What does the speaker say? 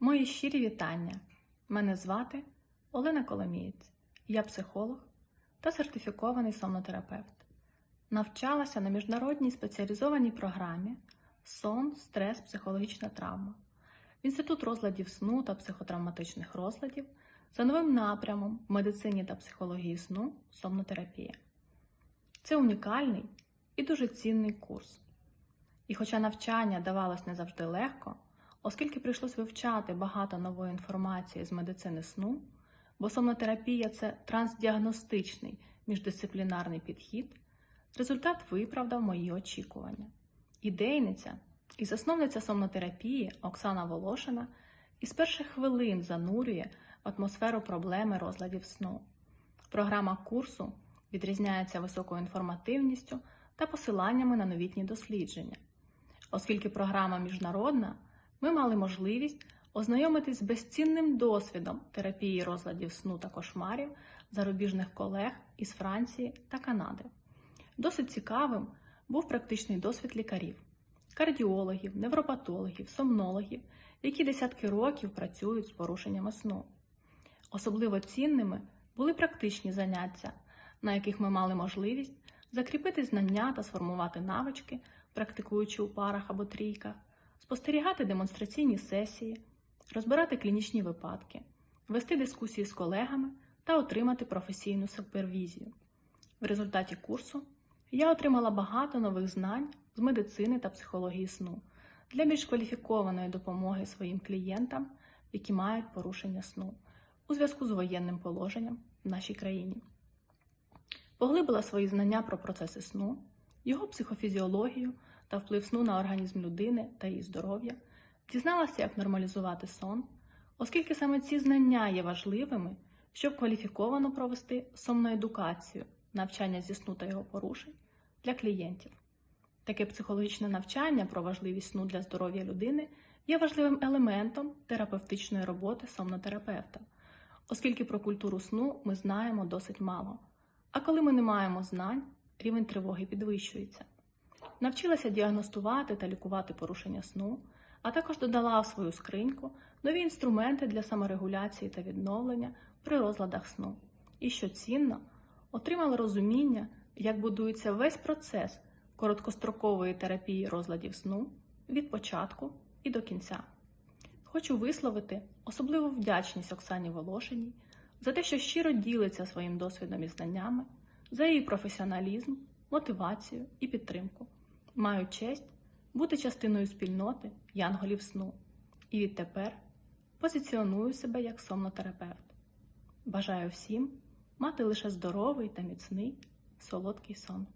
Мої щирі вітання. Мене звати Олена Коломієць. Я психолог та сертифікований сомнотерапевт. Навчалася на міжнародній спеціалізованій програмі Сон, стрес, психологічна травма. Інститут розладів сну та психотравматичних розладів за новим напрямом в медицині та психології сну сомнотерапія. Це унікальний і дуже цінний курс. І хоча навчання давалось не завжди легко, оскільки прийшлось вивчати багато нової інформації з медицини сну, бо сомнотерапія це трансдіагностичний міждисциплінарний підхід, результат виправдав мої очікування. Ідейниця і засновниця сомнотерапії Оксана Волошина із перших хвилин занурює атмосферу проблеми розладів сну. Програма курсу відрізняється високою інформативністю та посиланнями на новітні дослідження. Оскільки програма міжнародна, ми мали можливість ознайомитись з безцінним досвідом терапії розладів сну та кошмарів зарубіжних колег із Франції та Канади. Досить цікавим був практичний досвід лікарів, кардіологів, невропатологів, сомнологів, які десятки років працюють з порушеннями сну. Особливо цінними були практичні заняття, на яких ми мали можливість закріпити знання та сформувати навички, практикуючи у парах або трійках, спостерігати демонстраційні сесії, розбирати клінічні випадки, вести дискусії з колегами та отримати професійну супервізію. В результаті курсу я отримала багато нових знань з медицини та психології сну для більш кваліфікованої допомоги своїм клієнтам, які мають порушення сну у зв'язку з воєнним положенням в нашій країні. Поглибила свої знання про процеси сну, його психофізіологію та вплив сну на організм людини та її здоров'я, дізналася, як нормалізувати сон, оскільки саме ці знання є важливими, щоб кваліфіковано провести сонну едукацію, навчання зі сну та його порушень для клієнтів. Таке психологічне навчання про важливість сну для здоров'я людини є важливим елементом терапевтичної роботи сомнотерапевта, оскільки про культуру сну ми знаємо досить мало. А коли ми не маємо знань, рівень тривоги підвищується. Навчилася діагностувати та лікувати порушення сну, а також додала в свою скриньку нові інструменти для саморегуляції та відновлення при розладах сну. І що цінно, отримала розуміння, як будується весь процес короткострокової терапії розладів сну від початку і до кінця. Хочу висловити особливу вдячність Оксані Волошиній за те, що щиро ділиться своїм досвідом і знаннями, за її професіоналізм, мотивацію і підтримку. Маю честь бути частиною спільноти янголів сну і відтепер позиціоную себе як сомнотерапевт. Бажаю всім мати лише здоровий та міцний солодкий сон.